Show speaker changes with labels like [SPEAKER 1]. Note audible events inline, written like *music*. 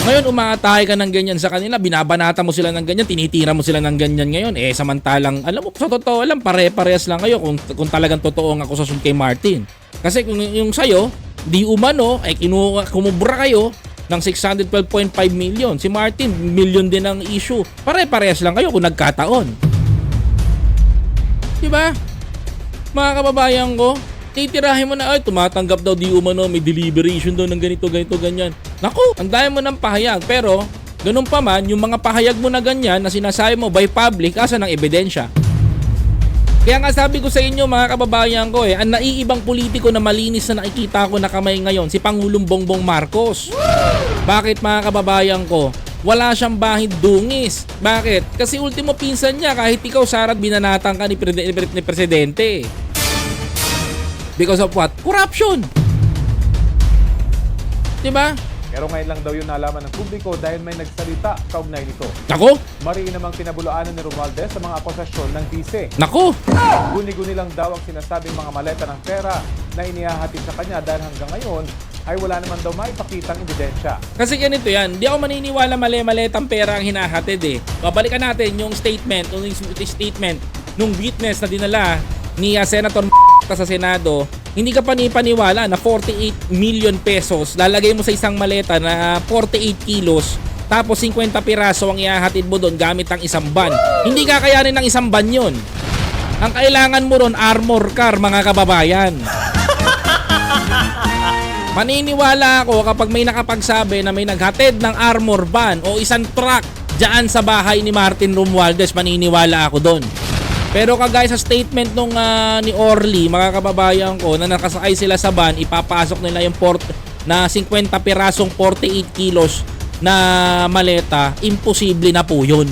[SPEAKER 1] Ngayon, umaatake ka ng ganyan sa kanila, binabanata mo sila ng ganyan, tinitira mo sila ng ganyan ngayon. Eh, samantalang, alam mo, sa totoo lang, pare-parehas lang kayo kung, kung talagang totoo ang akusasyon kay Martin. Kasi kung yung sa'yo, di umano, ay kinuha, kumubra kayo ng 612.5 million. Si Martin, million din ang issue. Pare-parehas lang kayo kung nagkataon. Diba? Mga kababayan ko, titirahin mo na, ay, tumatanggap daw di umano, may deliberation daw ng ganito, ganito, ganyan. Naku, ang dami mo ng pahayag. Pero, ganun pa man, yung mga pahayag mo na ganyan na sinasabi mo by public, asa ng ebidensya? Kaya nga sabi ko sa inyo mga kababayan ko eh, ang naiibang politiko na malinis na nakikita ko na kamay ngayon, si Pangulong Bongbong Marcos. Bakit mga kababayan ko? Wala siyang bahid dungis. Bakit? Kasi ultimo pinsan niya kahit ikaw Sarat binanatan ka ni, pre- ni Presidente. Because of what? Corruption. 'Di ba?
[SPEAKER 2] Pero ngayon lang daw yun nalaman ng publiko dahil may nagsalita kaugnay nito.
[SPEAKER 1] Nako,
[SPEAKER 2] Mariin namang pinabulaanan ni Romualdez sa mga akusasyon ng bise.
[SPEAKER 1] nako.
[SPEAKER 2] Guni-guni lang daw ang sinasabing mga maleta ng pera na inihahatid sa kanya dahil hanggang ngayon ay wala naman daw maipakitang ebidensya.
[SPEAKER 1] Kasi ganito yan, di ako maniniwala mali-maletang pera ang hinahatid eh. Babalikan natin yung statement, yung statement nung witness na dinala ni uh, Senator *laughs* sa Senado, hindi ka panipaniwala na 48 million pesos lalagay mo sa isang maleta na 48 kilos tapos 50 piraso ang ihahatid mo doon gamit ang isang van. Hindi kakayanin ng isang van yun. Ang kailangan mo ron armor car mga kababayan. *laughs* Maniniwala ako kapag may nakapagsabi na may naghatid ng armor van o isang truck dyan sa bahay ni Martin Romualdez, maniniwala ako doon. Pero kagaya sa statement nung ah, ni Orly, mga kababayan ko, na nakasakay sila sa van, ipapasok nila yung port na 50 pirasong 48 kilos na maleta, imposible na po yun.